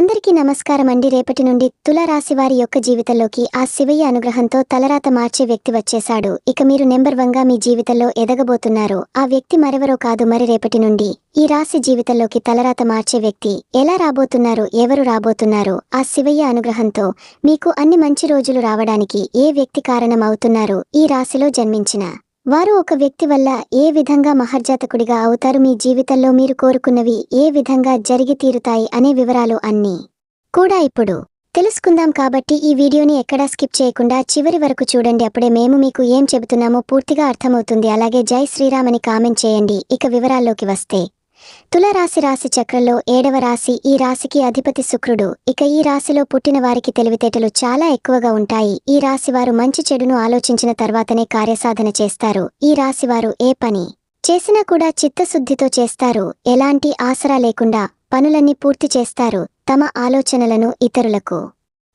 అందరికీ నమస్కారం అండి. రేపటి నుండి తులారాశి వారి యొక్క జీవితంలోకి ఆ శివయ్య అనుగ్రహంతో తలరాత మార్చే వ్యక్తి వచ్చేశాడు. ఇక మీరు నెంబర్ వన్గా మీ జీవితంలో ఎదగబోతున్నారు. ఆ వ్యక్తి మరెవరో కాదు మరి రేపటి నుండి. ఈ రాశి జీవితంలోకి తలరాత మార్చే వ్యక్తి ఎలా రాబోతున్నారు? ఎవరు రాబోతున్నారు? ఆ శివయ్య అనుగ్రహంతో మీకు అన్ని మంచి రోజులు రావడానికి ఏ వ్యక్తి కారణం అవుతున్నారు? ఈ రాశిలో జన్మించిన వారు ఒక వ్యక్తి వల్ల ఏ విధంగా మహర్జాతకుడిగా అవుతారు? మీ జీవితంలో మీరు కోరుకున్నవి ఏ విధంగా జరిగి తీరుతాయి? అనే వివరాలు అన్నీ కూడా ఇప్పుడు తెలుసుకుందాం కాబట్టి ఈ వీడియోని ఎక్కడా స్కిప్ చేయకుండా చివరి వరకు చూడండి. అప్పుడే మేము మీకు ఏం చెబుతున్నామో పూర్తిగా అర్థమవుతుంది. అలాగే జై శ్రీరామ్ అని కామెంట్ చేయండి. ఇక వివరాల్లోకి వస్తే తులరాశి రాశి చక్రంలో ఏడవ రాశి ఈ రాశికి అధిపతి శుక్రుడు. ఇక ఈ రాశిలో పుట్టిన వారికి తెలివితేటలు చాలా ఎక్కువగా ఉంటాయి. ఈ రాశి వారు మంచి చెడును ఆలోచించిన తర్వాతనే కార్యసాధన చేస్తారు. ఈ రాశి వారు ఏ పని చేసినా కూడా చిత్తశుద్ధితో చేస్తారు. ఎలాంటి ఆసరా లేకుండా పనులన్నీ పూర్తి చేస్తారు. తమ ఆలోచనలను ఇతరులకు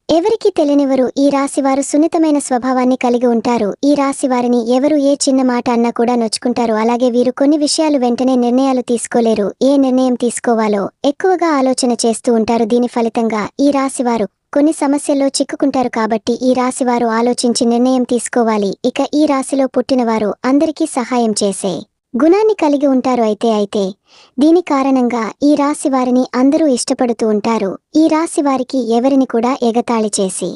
ఎవరికీ తెలియనివరు ఈ రాశివారు సున్నితమైన స్వభావాన్ని కలిగి ఉంటారు. ఈ రాశివారిని ఎవరు ఏ చిన్న మాట అన్నా కూడా నొచ్చుకుంటారు. అలాగే వీరు కొన్ని విషయాలు వెంటనే నిర్ణయాలు తీసుకోలేరు. ఏ నిర్ణయం తీసుకోవాలో ఎక్కువగా ఆలోచన చేస్తూ ఉంటారు. దీని ఫలితంగా ఈ రాశివారు కొన్ని సమస్యల్లో చిక్కుకుంటారు కాబట్టి ఈ రాశివారు ఆలోచించి నిర్ణయం తీసుకోవాలి. ఇక ఈ రాశిలో పుట్టినవారు అందరికీ సహాయం చేసే గుణాన్ని కలిగి ఉంటారు అయితే అయితే. దీని కారణంగా ఈ రాశి వారిని అందరూ ఇష్టపడుతూ ఉంటారు. ఈ రాశి వారికి ఎవరిని కూడా ఎగతాళి చేసి.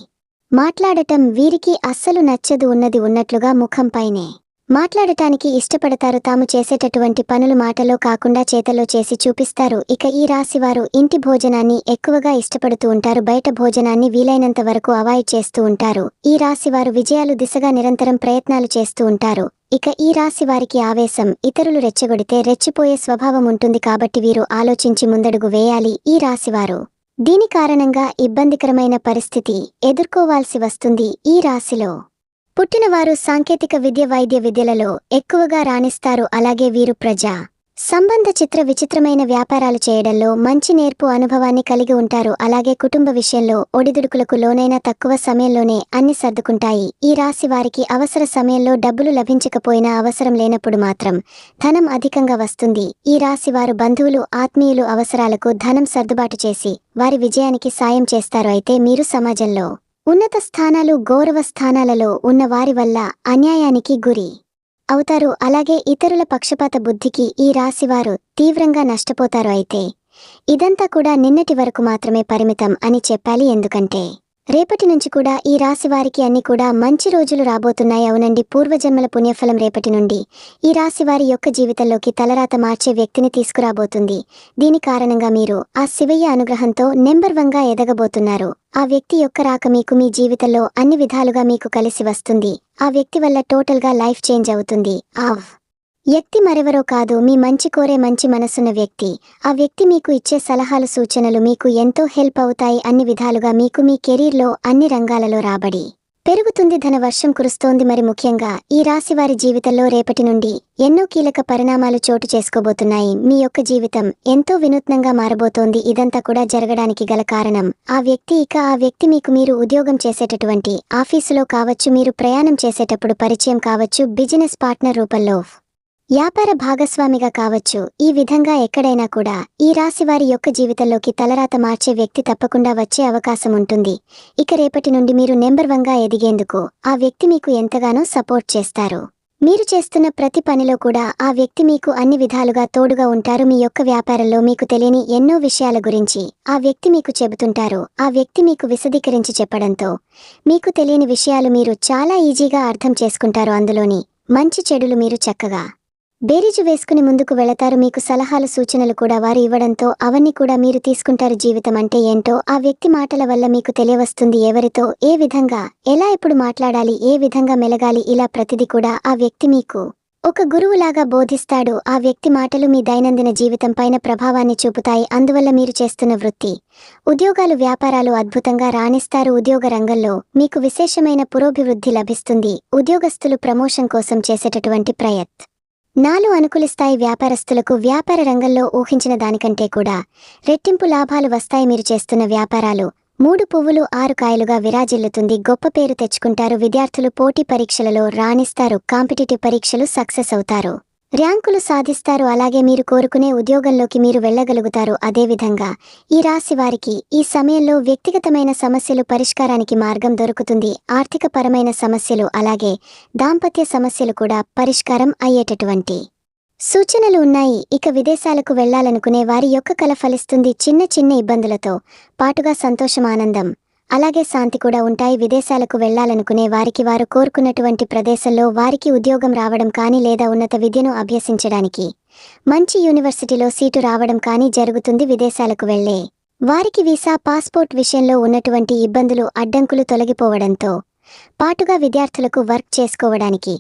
మాట్లాడటం వీరికి అస్సలు నచ్చదు ఉన్నది ఉన్నట్లుగా ముఖంపైనే మాట్లాడటానికి ఇష్టపడతారు తాము చేసేటటువంటి పనులు మాటలో కాకుండా చేతలో చేసి చూపిస్తారు. ఇక ఈ రాశివారు ఇంటి భోజనాన్ని ఎక్కువగా ఇష్టపడుతూ ఉంటారు. బయట భోజనాన్ని వీలైనంత వరకు అవాయిడ్ చేస్తూ ఉంటారు. ఈ రాశివారు విజయాలు దిశగా నిరంతరం ప్రయత్నాలు చేస్తూ ఉంటారు. ఇక ఈ రాశి వారికి ఆవేశం. ఇతరులు రెచ్చగొడితే రెచ్చిపోయే స్వభావం ఉంటుంది కాబట్టి వీరు ఆలోచించి ముందడుగు వేయాలి ఈ రాశివారు దీని కారణంగా ఇబ్బందికరమైన పరిస్థితి ఎదుర్కోవాల్సి వస్తుంది ఈ రాశిలో. పుట్టినవారు సాంకేతిక విద్య వైద్య విద్యలలో ఎక్కువగా రాణిస్తారు. అలాగే వీరు ప్రజా సంబంధ చిత్ర విచిత్రమైన వ్యాపారాలు చేయడంలో మంచి నేర్పు అనుభవాన్ని కలిగి ఉంటారు. అలాగే కుటుంబ విషయంలో ఒడిదుడుకులకు లోనైన తక్కువ సమయంలోనే అన్ని సర్దుకుంటాయి. ఈ రాశి వారికి అవసర సమయంలో డబ్బులు లభించకపోయినా అవసరం లేనప్పుడు మాత్రం ధనం అధికంగా వస్తుంది. ఈ రాశి వారు బంధువులు ఆత్మీయులు అవసరాలకు ధనం సర్దుబాటు చేసి వారి విజయానికి సాయం చేస్తారు. అయితే మీరు సమాజంలో ఉన్నత స్థానాలు గౌరవ స్థానాలలో ఉన్న వారి వల్ల అన్యాయానికి గురి. అవుతారు. అలాగే ఇతరుల పక్షపాత బుద్ధికి ఈ రాశివారు తీవ్రంగా నష్టపోతారు అయితే. ఇదంతా కూడా నిన్నటి వరకు మాత్రమే పరిమితం అని చెప్పాలి ఎందుకంటే రేపటి నుంచి కూడా ఈ రాశి వారికి అన్ని కూడా మంచి రోజులు రాబోతున్నాయి అవునండి. పూర్వజన్మల పుణ్యఫలం రేపటి నుండి ఈ రాశి వారి యొక్క జీవితంలోకి తలరాత మార్చే వ్యక్తిని తీసుకురాబోతుంది. దీని కారణంగా మీరు ఆ శివయ్య అనుగ్రహంతో నెంబర్ వన్గా ఎదగబోతున్నారు. ఆ వ్యక్తి యొక్క రాక మీకు మీ జీవితంలో అన్ని విధాలుగా మీకు కలిసి వస్తుంది. ఆ వ్యక్తి వల్ల టోటల్గా లైఫ్ చేంజ్ అవుతుంది. ఆవ్ వ్యక్తి మరెవరో కాదు మీ మంచి కోరే మంచి మనసున్న వ్యక్తి. ఆ వ్యక్తి మీకు ఇచ్చే సలహాలు సూచనలు మీకు ఎంతో హెల్ప్ అవుతాయి అన్ని విధాలుగా మీకు మీ కెరీర్లో అన్ని రంగాలలో రాబడి. పెరుగుతుంది ధన వర్షం కురుస్తోంది మరి ముఖ్యంగా. ఈ రాశి వారి జీవితంలో రేపటి నుండి ఎన్నో కీలక పరిణామాలు చోటు చేసుకోబోతున్నాయి. మీ యొక్క జీవితం ఎంతో వినూత్నంగా మారబోతోంది. ఇదంతా కూడా జరగడానికి గల కారణం ఆ వ్యక్తి. ఇక ఆ వ్యక్తి మీకు మీరు ఉద్యోగం చేసేటటువంటి ఆఫీసులో కావచ్చు మీరు ప్రయాణం చేసేటప్పుడు పరిచయం కావచ్చు బిజినెస్ పార్ట్నర్ రూపంలో వ్యాపార భాగస్వామిగా కావచ్చు ఈ విధంగా ఎక్కడైనా కూడా ఈ రాశి వారి యొక్క జీవితంలోకి తలరాత మార్చే వ్యక్తి తప్పకుండా వచ్చే అవకాశం ఉంటుంది. ఇక రేపటి నుండి మీరు నెంబర్ వన్గా ఎదిగేందుకు ఆ వ్యక్తి మీకు ఎంతగానో సపోర్ట్ చేస్తారు. మీరు చేస్తున్న ప్రతి పనిలో కూడా ఆ వ్యక్తి మీకు అన్ని విధాలుగా తోడుగా ఉంటారు. మీ యొక్క వ్యాపారంలో మీకు తెలియని ఎన్నో విషయాల గురించి ఆ వ్యక్తి మీకు చెబుతుంటారు. ఆ వ్యక్తి మీకు విశదీకరించి చెప్పడంతో మీకు తెలియని విషయాలు మీరు చాలా ఈజీగా అర్థం చేసుకుంటారు. అందులోని మంచి చెడులు మీరు చక్కగా బేరీజు వేసుకుని ముందుకు వెళతారు. మీకు సలహాలు సూచనలు కూడా వారు ఇవ్వడంతో అవన్నీ కూడా మీరు తీసుకుంటారు జీవితం అంటే ఏంటో ఆ వ్యక్తి మాటల వల్ల మీకు తెలియవస్తుంది ఎవరితో ఏ విధంగా ఎలా ఎప్పుడు మాట్లాడాలి ఏ విధంగా మెలగాలి ఇలా ప్రతిది కూడా ఆ వ్యక్తి మీకు ఒక గురువులాగా బోధిస్తాడు. ఆ వ్యక్తి మాటలు మీ దైనందిన జీవితం పైన ప్రభావాన్ని చూపుతాయి. అందువల్ల మీరు చేస్తున్న వృత్తి. ఉద్యోగాలు వ్యాపారాలు అద్భుతంగా రాణిస్తారు. ఉద్యోగ రంగంలో మీకు విశేషమైన పురోభివృద్ధి లభిస్తుంది. ఉద్యోగస్తులు ప్రమోషన్ కోసం చేసేటటువంటి ప్రయత్ నాలు అనుకూలిస్తాయి వ్యాపారస్తులకు వ్యాపార రంగంలో ఊహించిన దానికంటే కూడా రెట్టింపు లాభాలు వస్తాయి మీరు చేస్తున్న వ్యాపారాలు. మూడు పువ్వులు ఆరు కాయలుగా విరాజిల్లుతుంది. గొప్ప పేరు తెచ్చుకుంటారు. విద్యార్థులు పోటీ పరీక్షలలో రాణిస్తారు. కాంపిటేటివ్ పరీక్షలు సక్సెస్ అవుతారు. ర్యాంకులు సాధిస్తారు. అలాగే మీరు కోరుకునే ఉద్యోగంలోకి మీరు వెళ్ళగలుగుతారు. అదేవిధంగా ఈ రాశి వారికి ఈ సమయంలో వ్యక్తిగతమైన సమస్యలు పరిష్కారానికి మార్గం దొరుకుతుంది. ఆర్థికపరమైన సమస్యలు అలాగే దాంపత్య సమస్యలు కూడా పరిష్కారం అయ్యేటటువంటి సూచనలు ఉన్నాయి. ఇక విదేశాలకు వెళ్ళాలనుకునే వారి యొక్క కల ఫలిస్తుంది. చిన్న చిన్న ఇబ్బందులతో పాటుగా సంతోషం ఆనందం. అలాగే శాంతి కూడా ఉంటాయి. విదేశాలకు వెళ్ళాలనుకునే వారికి వారు కోరుకున్నటువంటి ప్రదేశంలో వారికి ఉద్యోగం రావడం కానీ లేదా ఉన్నత విద్యను అభ్యసించడానికి. మంచి యూనివర్సిటీలో సీటు రావడం కానీ జరుగుతుంది విదేశాలకు వెళ్ళే వారికి వీసా పాస్పోర్ట్ విషయంలో ఉన్నటువంటి ఇబ్బందులు అడ్డంకులు తొలగిపోవడంతో పాటుగా విద్యార్థులకు వర్క్ చేసుకోవడానికి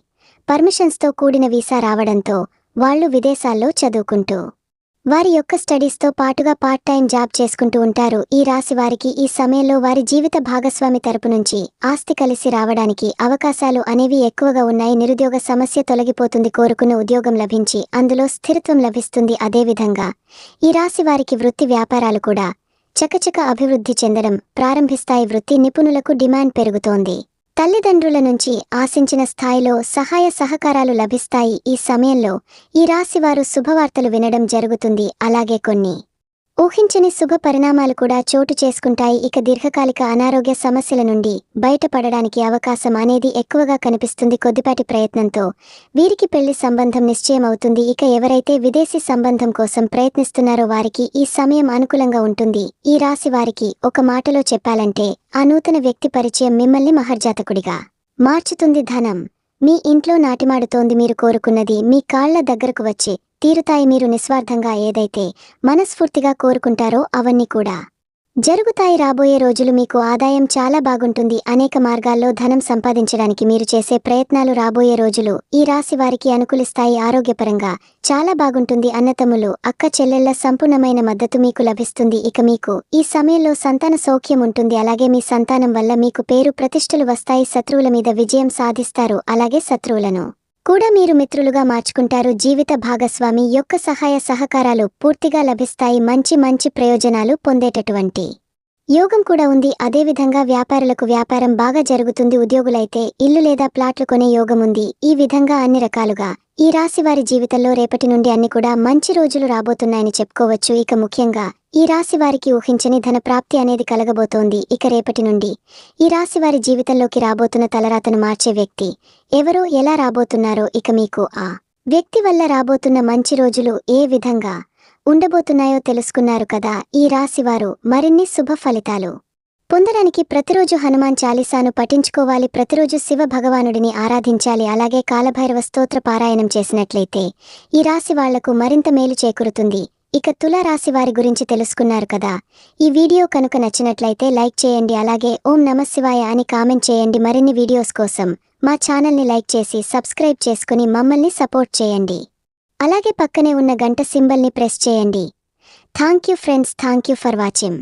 పర్మిషన్స్తో కూడిన వీసా రావడంతో వాళ్ళు విదేశాల్లో చదువుకుంటూ వారి యొక్క స్టడీస్తో పాటుగా పార్ట్ టైం జాబ్ చేసుకుంటూ ఉంటారు. ఈ రాశి వారికి ఈ సమయంలో వారి జీవిత భాగస్వామి తరపు నుంచి ఆస్తి కలిసి రావడానికి అవకాశాలు అనేవి ఎక్కువగా ఉన్నాయి. నిరుద్యోగ సమస్య తొలగిపోతుంది. కోరుకున్న ఉద్యోగం లభించి అందులో స్థిరత్వం లభిస్తుంది అదేవిధంగా ఈ రాశి వారికి వృత్తి వ్యాపారాలు కూడా చకచక అభివృద్ధి చెందడం ప్రారంభిస్తాయి. వృత్తి నిపుణులకు డిమాండ్ పెరుగుతోంది. తల్లిదండ్రుల నుంచి ఆశించిన స్థాయిలో సహాయ సహకారాలు లభిస్తాయి ఈ సమయంలో. ఈ రాశివారు శుభవార్తలు వినడం జరుగుతుంది. అలాగే కొన్ని ఊహించని శుభ పరిణామాలు కూడా చోటు చేసుకుంటాయి ఇక దీర్ఘకాలిక అనారోగ్య సమస్యల నుండి బయటపడడానికి అవకాశం అనేది ఎక్కువగా కనిపిస్తుంది కొద్దిపాటి ప్రయత్నంతో. వీరికి పెళ్ళి సంబంధం నిశ్చయమవుతుంది. ఇక ఎవరైతే విదేశీ సంబంధం కోసం ప్రయత్నిస్తున్నారో వారికి ఈ సమయం అనుకూలంగా ఉంటుంది. ఈ రాశి వారికి ఒక మాటలో చెప్పాలంటే ఆ నూతన వ్యక్తి పరిచయం మిమ్మల్ని మహర్జాతకుడిగా మార్చుతుంది ధనం. మీ ఇంట్లో నాటిమాడుతోంది మీరు కోరుకున్నది మీ కాళ్ళ దగ్గరకు వచ్చి తీరుతాయి మీరు నిస్వార్థంగా ఏదైతే మనస్ఫూర్తిగా కోరుకుంటారో అవన్నీ కూడా. జరుగుతాయి రాబోయే రోజులు మీకు ఆదాయం చాలా బాగుంటుంది. అనేక మార్గాల్లో ధనం సంపాదించడానికి మీరు చేసే ప్రయత్నాలు రాబోయే రోజులు ఈ రాశి వారికి అనుకూలిస్తాయి. ఆరోగ్యపరంగా చాలా బాగుంటుంది. అన్నతమ్ములు అక్క చెల్లెళ్ళ సంపూర్ణమైన మద్దతు మీకు లభిస్తుంది. ఇక మీకు ఈ సమయంలో సంతాన సౌఖ్యం ఉంటుంది. అలాగే మీ సంతానం వల్ల మీకు పేరు ప్రతిష్టలు వస్తాయి. శత్రువుల మీద విజయం సాధిస్తారు. అలాగే శత్రువులను కూడా మీరు మిత్రులుగా మార్చుకుంటారు. జీవిత భాగస్వామి యొక్క సహాయ సహకారాలు పూర్తిగా లభిస్తాయి. మంచి మంచి ప్రయోజనాలు పొందేటటువంటి యోగం కూడా ఉంది. అదేవిధంగా వ్యాపారులకు వ్యాపారం బాగా జరుగుతుంది. ఉద్యోగులైతే ఇల్లు లేదా ప్లాట్లు కొనే యోగం ఉంది. ఈ విధంగా అన్ని రకాలుగా ఈ రాశి వారి జీవితంలో రేపటి నుండి అన్ని కూడా మంచి రోజులు రాబోతున్నాయని చెప్పుకోవచ్చు. ఇక ముఖ్యంగా ఈ రాశి వారికి ఊహించని ధన ప్రాప్తి అనేది కలగబోతోంది. ఇక రేపటి నుండి ఈ రాశి వారి జీవితంలోకి రాబోతున్న తలరాతను మార్చే వ్యక్తి ఎవరో ఎలా రాబోతున్నారో ఇక మీకు ఆ వ్యక్తి వల్ల రాబోతున్న మంచి రోజులు ఏ విధంగా ఉండబోతున్నాయో తెలుసుకున్నారు కదా ఈ రాశివారు మరిన్ని శుభ ఫలితాలు పొందడానికి ప్రతిరోజు హనుమాన్ చాలీసాను పఠించుకోవాలి. ప్రతిరోజు శివ భగవానుడిని ఆరాధించాలి. అలాగే కాలభైరవ స్తోత్ర పారాయణం చేసినట్లయితే ఈ రాశి వాళ్ళకు మరింత మేలు చేకూరుతుంది. ఇక తుల రాశి వారి గురించి తెలుసుకున్నారు కదా. ఈ వీడియో కనుక నచ్చినట్లయితే లైక్ చేయండి. అలాగే ఓం నమశివాయ అని కామెంట్ చేయండి మరిన్ని వీడియోస్ కోసం. మా ఛానల్ని లైక్ చేసి సబ్స్క్రైబ్ చేసుకుని మమ్మల్ని సపోర్ట్ చేయండి. అలాగే పక్కనే ఉన్న గంట సింబల్ని ప్రెస్ చేయండి. Thank you friends. Thank you for watching.